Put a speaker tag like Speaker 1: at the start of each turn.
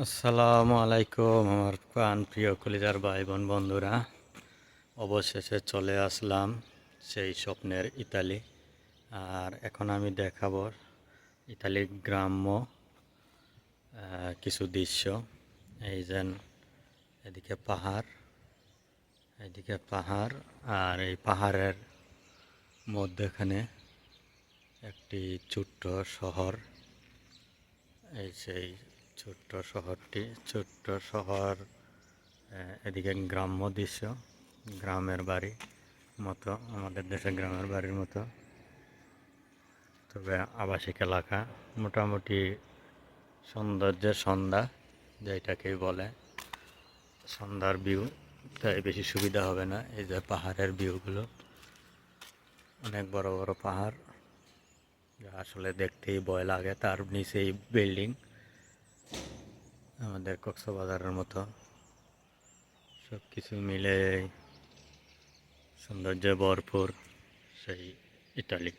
Speaker 1: আসসালামু আলাইকুম আমার প্রাণ প্রিয় কলিজার ভাই বোন বন্ধুরা। অবশেষে চলে আসলাম সেই স্বপ্নের ইতালি। আর এখন আমি দেখাবো ইতালির গ্রাম্য কিছু দৃশ্য। এই যেন এদিকে পাহাড় এদিকে পাহাড় আর এই পাহাড়ের মধ্যেখানে একটি ছোট্ট শহর। এই সেই ছোট্ট শহরটি, ছোট্ট শহর এদিকে গ্রাম্য দৃশ্য, গ্রামের বাড়ি মতো, আমাদের দেশে গ্রামের বাড়ির মতো। তবে আবাসিক এলাকা, মোটামুটি সৌন্দর্যের সন্ধ্যা, যেটাকেই বলে সন্ধ্যার ভিউ তাই বেশি সুবিধা হবে না। এই যে পাহাড়ের ভিউগুলো অনেক বড় বড় পাহাড়। আসলে দেখতেই ভয় লাগে, তার নিচেই বিল্ডিং আমাদের কক্সবাজারের মতো। সব কিছু মিলে সৌন্দর্যে ভরপুর সেই ইটালি।